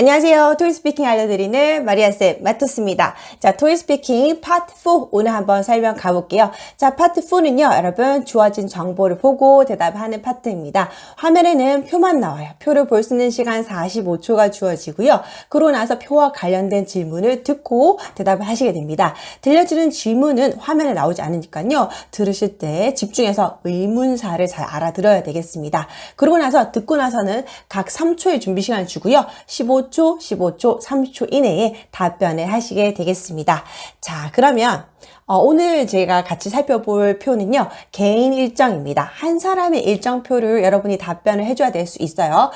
안녕하세요. 토이 스피킹 알려드리는 마리아쌤 마토스입니다. 자, 토이 스피킹 파트 4 오늘 한번 설명 가볼게요. 자, 파트 4는요, 여러분 주어진 정보를 보고 대답하는 파트입니다. 화면에는 표만 나와요. 표를 볼 수 있는 시간 45초가 주어지고요. 그러고 나서 표와 관련된 질문을 듣고 대답을 하시게 됩니다. 들려주는 질문은 화면에 나오지 않으니까요. 들으실 때 집중해서 의문사를 잘 알아들어야 되겠습니다. 그러고 나서 듣고 나서는 각 3초의 준비 시간을 주고요. 15 초, 15초, 30초 이내에 답변을 하시게 되겠습니다. 자, 그러면 어, 오늘 제가 같이 살펴볼 표는요, 개인 일정입니다. 한 사람의 일정표를 여러분이 답변을 해줘야 될 수 있어요.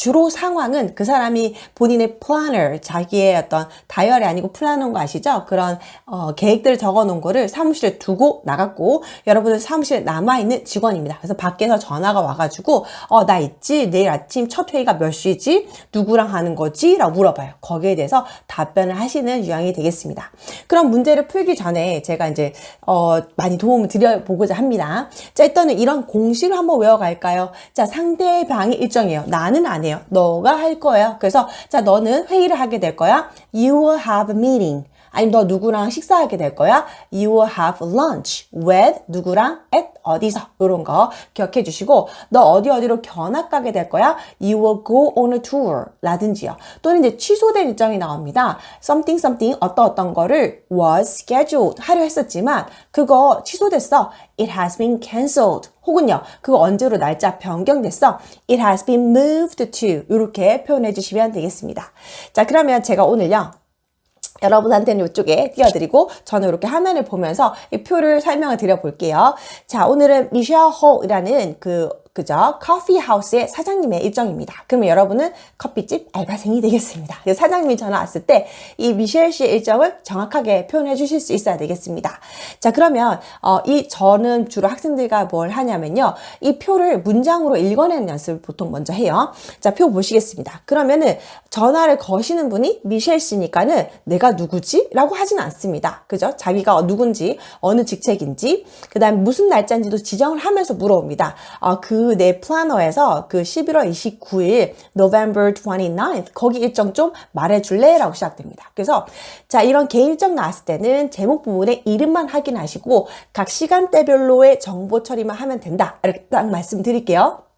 주로 상황은 그 사람이 본인의 플래너, 자기의 어떤 다이어리 아니고 플래너인 거 아시죠? 그런 어, 계획들을 적어 놓은 거를 사무실에 두고 나갔고 여러분은 사무실에 남아있는 직원입니다. 그래서 밖에서 전화가 와가지고 어, 나 있지? 내일 아침 첫 회의가 몇 시지? 누구랑 하는 거지? 라고 물어봐요. 거기에 대해서 답변을 하시는 유형이 되겠습니다. 그럼 문제를 풀기 전에 제가 이제 어, 많이 도움을 드려보고자 합니다. 자, 일단은 이런 공식을 한번 외워갈까요? 자, 상대방의 일정이에요. 나는 안 해요. 너가 할 거예요. 그래서 자 너는 회의를 하게 될 거야. You will have a meeting. 아니면 너 누구랑 식사하게 될 거야. You will have lunch with 누구랑 at 어디서 이런 거 기억해 주시고 너 어디 어디로 견학 가게 될 거야. You will go on a tour 라든지요. 또는 이제 취소된 일정이 나옵니다. Something something 어떤 어떤 거를 was scheduled 하려 했었지만 그거 취소됐어. It has been cancelled. 혹은요, 그거 언제로 날짜 변경됐어? It has been moved to. 이렇게 표현해 주시면 되겠습니다. 자, 그러면 제가 오늘요, 여러분한테는 이쪽에 띄워드리고 저는 이렇게 화면을 보면서 이 표를 설명을 드려볼게요. 자, 오늘은 미셸 홀이라는 그 그죠? 커피 하우스의 사장님의 일정입니다. 그러면 여러분은 커피집 알바생이 되겠습니다. 사장님이 전화 왔을 때 이 미셸 씨의 일정을 정확하게 표현해 주실 수 있어야 되겠습니다. 자, 그러면 어, 이 저는 주로 학생들과 뭘 하냐면요. 이 표를 문장으로 읽어내는 연습을 보통 먼저 해요. 자, 표 보시겠습니다. 그러면은 전화를 거시는 분이 미셸 씨니까는 내가 누구지? 라고 하지는 않습니다. 그죠? 자기가 누군지, 어느 직책인지, 그 다음에 무슨 날짜인지도 지정을 하면서 물어봅니다. 어, 그내 플래너에서 그 11월 29일 November 29th 거기 일정 좀 말해줄래? 라고 시작됩니다. 그래서 자 이런 개인 일정 나왔을 때는 제목 부분에 이름만 확인하시고 각 시간대별로의 정보 처리만 하면 된다. 이렇게 딱 말씀드릴게요.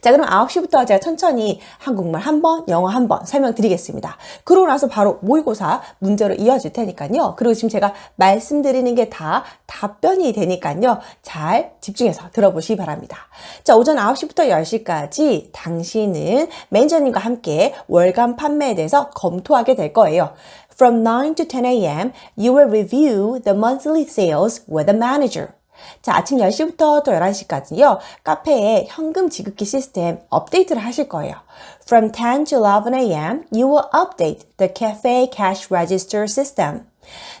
자, 그럼 9시부터 제가 천천히 한국말 한 번, 영어 한 번 설명드리겠습니다. 그러고 나서 바로 모의고사 문제로 이어질 테니까요. 그리고 지금 제가 말씀드리는 게 다 답변이 되니까요. 잘 집중해서 들어보시기 바랍니다. 자, 오전 9시부터 10시까지 당신은 매니저님과 함께 월간 판매에 대해서 검토하게 될 거예요. From 9 to 10 a.m., you will review the monthly sales with the manager. 자, 아침 10시부터 또 11시까지요. 카페에 현금 지급기 시스템 업데이트를 하실 거예요. From 10 to 11 a.m., you will update the cafe cash register system.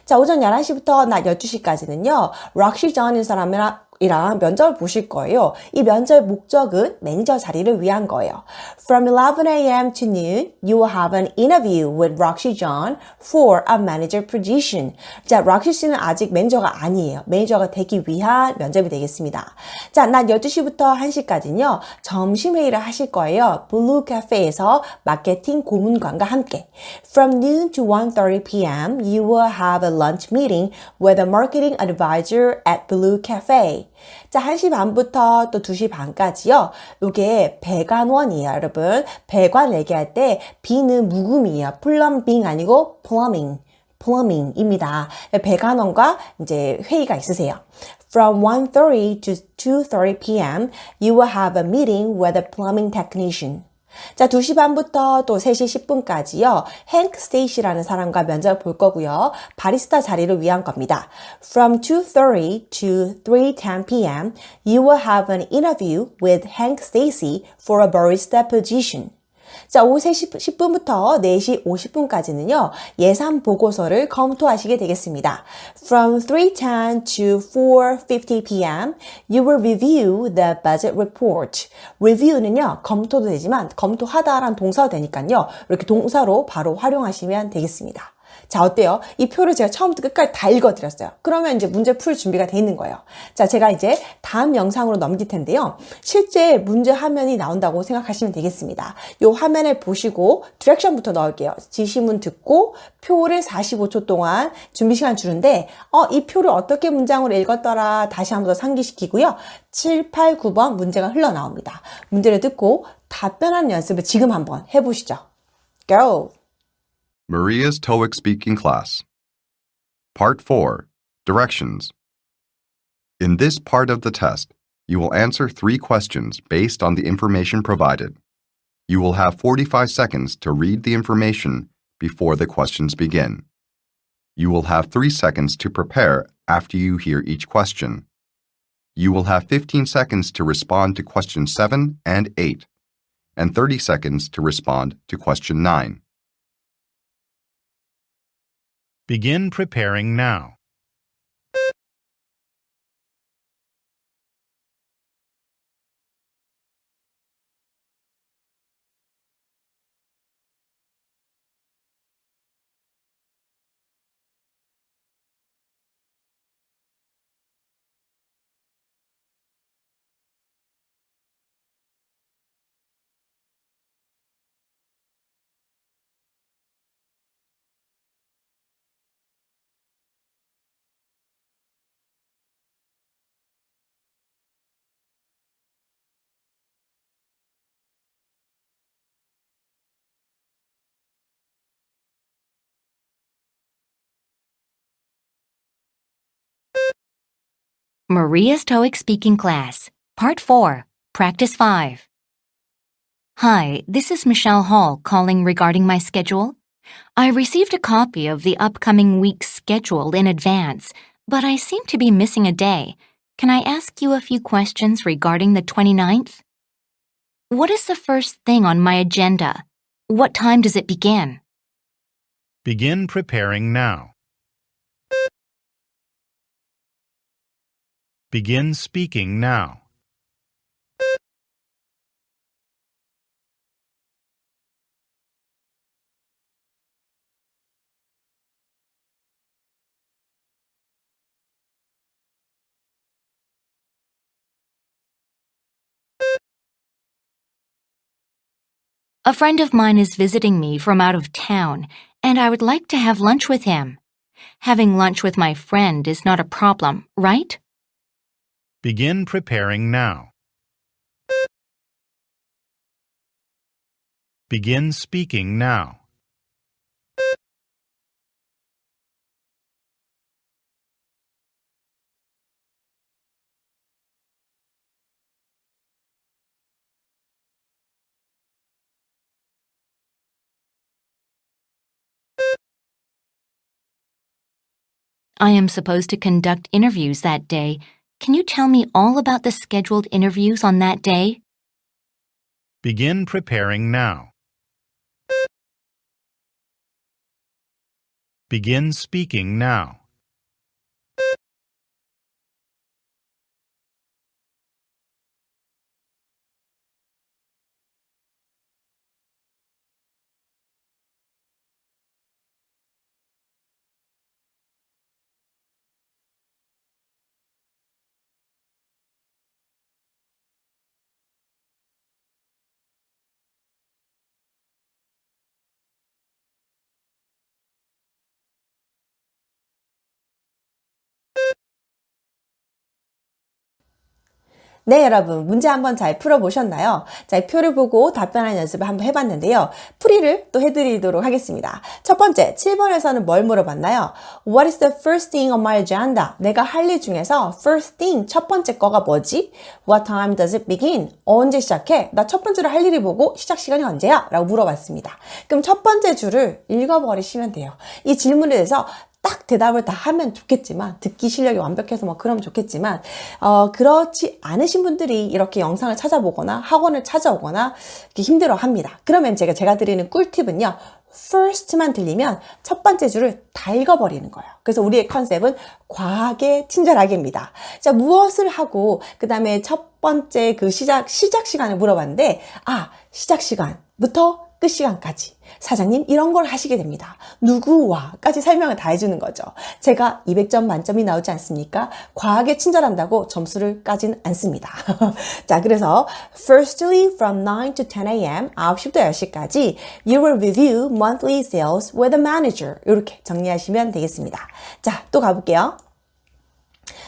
자, 오전 11시부터 낮 12시까지는요. 럭시 전인 사람이랑 이랑 면접을 보실 거예요. 이 면접의 목적은 매니저 자리를 위한 거예요. From 11 a.m. to noon, you will have an interview with Roxy John for a manager position. 자, 럭시 씨는 아직 매니저가 아니에요. 매니저가 되기 위한 면접이 되겠습니다. 자, 낮 12시부터 1시까지는요. 점심 회의를 하실 거예요. 블루 카페에서 마케팅 고문관과 함께. From noon to 1.30 p.m., you will have a lunch meeting with a marketing advisor at Blue Cafe. 자, 1시 반부터 또 2시 반까지요. 요게 배관원이에요, 여러분. 배관 얘기할 때 B는 묵음이에요. 플럼빙 아니고 plumbing. plumbing입니다. 배관원과 이제 회의가 있으세요. From 1.30 to 2.30 p.m., you will have a meeting with a plumbing technician. 자, 2시 반부터 또 3시 10분까지요. 행크 스테이시라는 사람과 면접을 볼 거고요. 바리스타 자리를 위한 겁니다. From 2.30 to 3.10 p.m., you will have an interview with Hank Stacy for a barista position. 자, 오후 3시 10분부터 4시 50분까지는요, 예산 보고서를 검토하시게 되겠습니다. From 3.10 to 4.50 p.m., you will review the budget report. review는요, 검토도 되지만, 검토하다라는 동사가 되니까요, 이렇게 동사로 바로 활용하시면 되겠습니다. 자, 어때요? 이 표를 제가 처음부터 끝까지 다 읽어드렸어요. 그러면 이제 문제 풀 준비가 돼 있는 거예요. 자, 제가 이제 다음 영상으로 넘길 텐데요. 실제 문제 화면이 나온다고 생각하시면 되겠습니다. 이 화면을 보시고 디렉션부터 넣을게요. 지시문 듣고 표를 45초 동안 준비 시간 주는데, 어, 이 표를 어떻게 문장으로 읽었더라 다시 한 번 더 상기시키고요. 7, 8, 9번 문제가 흘러나옵니다. 문제를 듣고 답변하는 연습을 지금 한번 해보시죠. Go! Maria's TOEIC speaking class. Part 4 Directions. In this part of the test, you will answer three questions based on the information provided. You will have 45 seconds to read the information before the questions begin. You will have 3 seconds to prepare after you hear each question. You will have 15 seconds to respond to question 7 and 8, and 30 seconds to respond to question 9. Begin preparing now. Maria's TOEIC speaking class, part 4, practice 5. Hi, this is Michelle Hall calling regarding my schedule. I received a copy of the upcoming week's schedule in advance, but I seem to be missing a day. Can I ask you a few questions regarding the 29th? What is the first thing on my agenda? What time does it begin? Begin preparing now. Begin speaking now. A friend of mine is visiting me from out of town, and I would like to have lunch with him. Having lunch with my friend is not a problem, right? Begin preparing now. Begin speaking now. I am supposed to conduct interviews that day. Can you tell me all about the scheduled interviews on that day? Begin preparing now. Begin speaking now. 네, 여러분. 문제 한번 잘 풀어보셨나요? 자, 이 표를 보고 답변하는 연습을 한번 해봤는데요. 풀이를 또 해드리도록 하겠습니다. 첫 번째, 7번에서는 뭘 물어봤나요? What is the first thing on my agenda? 내가 할 일 중에서 first thing, 첫 번째 거가 뭐지? What time does it begin? 언제 시작해? 나 첫 번째로 할 일을 보고 시작 시간이 언제야? 라고 물어봤습니다. 그럼 첫 번째 줄을 읽어버리시면 돼요. 이 질문에 대해서 딱 대답을 다 하면 좋겠지만 듣기 실력이 완벽해서 뭐 그러면 좋겠지만 어 그렇지 않으신 분들이 이렇게 영상을 찾아보거나 학원을 찾아오거나 이렇게 힘들어 합니다. 그러면 제가 제가 드리는 꿀팁은요. first만 들리면 첫 번째 줄을 다 읽어버리는 거예요. 그래서 우리의 컨셉은 과하게 친절하게입니다. 자, 무엇을 하고, 그 다음에 첫 번째 그 시작, 시작 시간을 물어봤는데, 아, 시작 시간부터 끝 시간까지 사장님 이런 걸 하시게 됩니다. 누구와까지 설명을 다 해주는 거죠. 제가 200점 만점이 나오지 않습니까? 과하게 친절한다고 점수를 까진 않습니다. 자, 그래서 firstly from 9 to 10 a.m. 9시부터 10시까지 you will review monthly sales with a manager 이렇게 정리하시면 되겠습니다. 자, 또 가볼게요.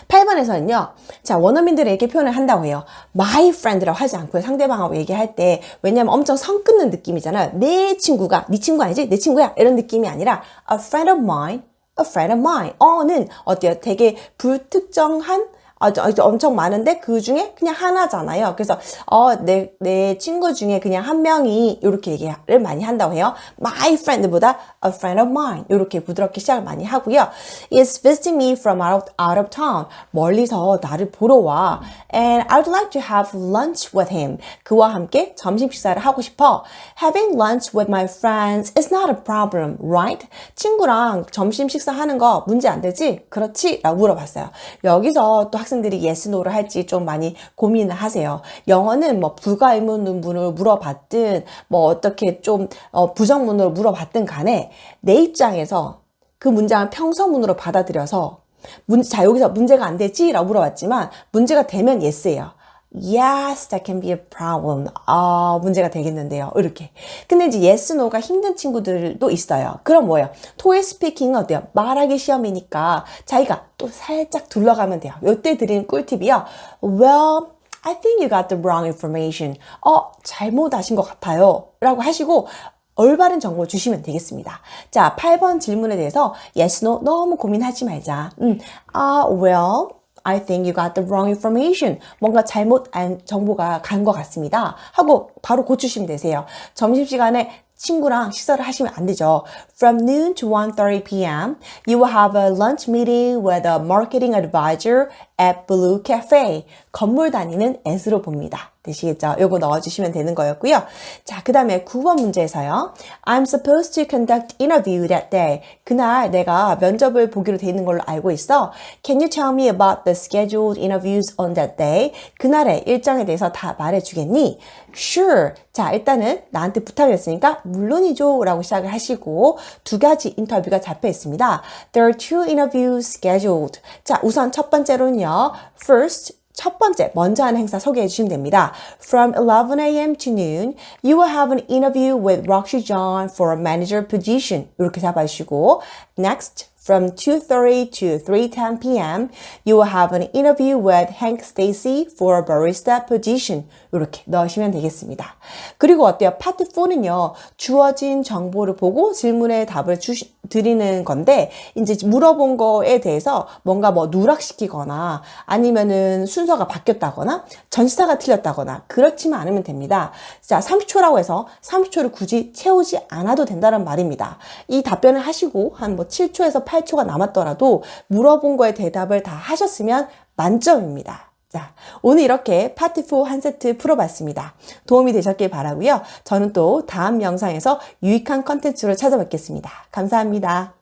8번에서는요, 자, 원어민들에게 표현을 한다고 해요. my friend라고 하지 않고요. 상대방하고 얘기할 때, 왜냐면 엄청 성 끊는 느낌이잖아요. 내 친구가, 네 친구 아니지? 내 친구야. 이런 느낌이 아니라, a friend of mine, a friend of mine. 어는 어때요? 되게 불특정한 엄청 많은데 그 중에 그냥 하나잖아요. 그래서 어, 내, 내 친구 중에 그냥 한 명이 이렇게 얘기를 많이 한다고 해요. My friend보다 a friend of mine 이렇게 부드럽게 시작을 많이 하고요. Is visiting me from out, out of town. 멀리서 나를 보러 와. And I'd like to have lunch with him. 그와 함께 점심 식사를 하고 싶어. Having lunch with my friends is not a problem, right? 친구랑 점심 식사하는 거 문제 안 되지? 그렇지? 라고 물어봤어요. 여기서 또 학생들이 yes, no를 할지 좀 많이 고민을 하세요. 영어는 뭐 불가의문문을 물어봤든 뭐 어떻게 좀 어, 부정문으로 물어봤든 간에 내 입장에서 그 문장을 평서문으로 받아들여서 문, 자 여기서 문제가 안 되지? 라고 물어봤지만 문제가 되면 yes예요. Yes, that can be a problem. 아, 문제가 되겠는데요. 이렇게. 근데 이제 yes, no가 힘든 친구들도 있어요. 그럼 뭐예요? 토익 스피킹은 어때요? 말하기 시험이니까 자기가 또 살짝 둘러가면 돼요. 요때 드린 꿀팁이요. Well, I think you got the wrong information. 어, 잘못하신 것 같아요. 라고 하시고, 올바른 정보 주시면 되겠습니다. 자, 8번 질문에 대해서 yes, no 너무 고민하지 말자. 음, 아, well, I think you got the wrong information. 뭔가 잘못 안 정보가 간 것 같습니다. 하고 바로 고치시면 되세요. 점심시간에 친구랑 식사를 하시면 안 되죠. From noon to 1.30 p.m., you will have a lunch meeting with a marketing advisor at Blue Cafe. 건물 다니는 S로 봅니다. 되시겠죠? 요거 넣어주시면 되는 거였고요. 자, 그 다음에 9번 문제에서요. I'm supposed to conduct interview that day. 그날 내가 면접을 보기로 돼 있는 걸로 알고 있어. Can you tell me about the scheduled interviews on that day? 그날의 일정에 대해서 다 말해주겠니? Sure. 자, 일단은 나한테 부탁했으니까 물론이죠. 라고 시작을 하시고 두 가지 인터뷰가 잡혀 있습니다. There are two interviews scheduled. 자, 우선 첫 번째로는요. First, 첫 번째, 먼저 하는 행사 소개해 주시면 됩니다. From 11 a.m. to noon, you will have an interview with Roxy John for a manager position. 이렇게 잡아주시고, next, from 2.30 to 3.10 p.m., you will have an interview with Hank Stacy for a barista position. 이렇게 넣으시면 되겠습니다. 그리고 어때요? 파트 4는요, 주어진 정보를 보고 질문에 답을 주시, 드리는 건데, 이제 물어본 거에 대해서 뭔가 뭐 누락시키거나 아니면은 순서가 바뀌었다거나 전치사가 틀렸다거나 그렇지만 않으면 됩니다. 자, 30초라고 해서 30초를 굳이 채우지 않아도 된다는 말입니다. 이 답변을 하시고 한 뭐 7초에서 8초가 남았더라도 물어본 거에 대답을 다 하셨으면 만점입니다. 자, 오늘 이렇게 파트 4 한 세트 풀어봤습니다. 도움이 되셨길 바라고요. 저는 또 다음 영상에서 유익한 컨텐츠로 찾아뵙겠습니다. 감사합니다.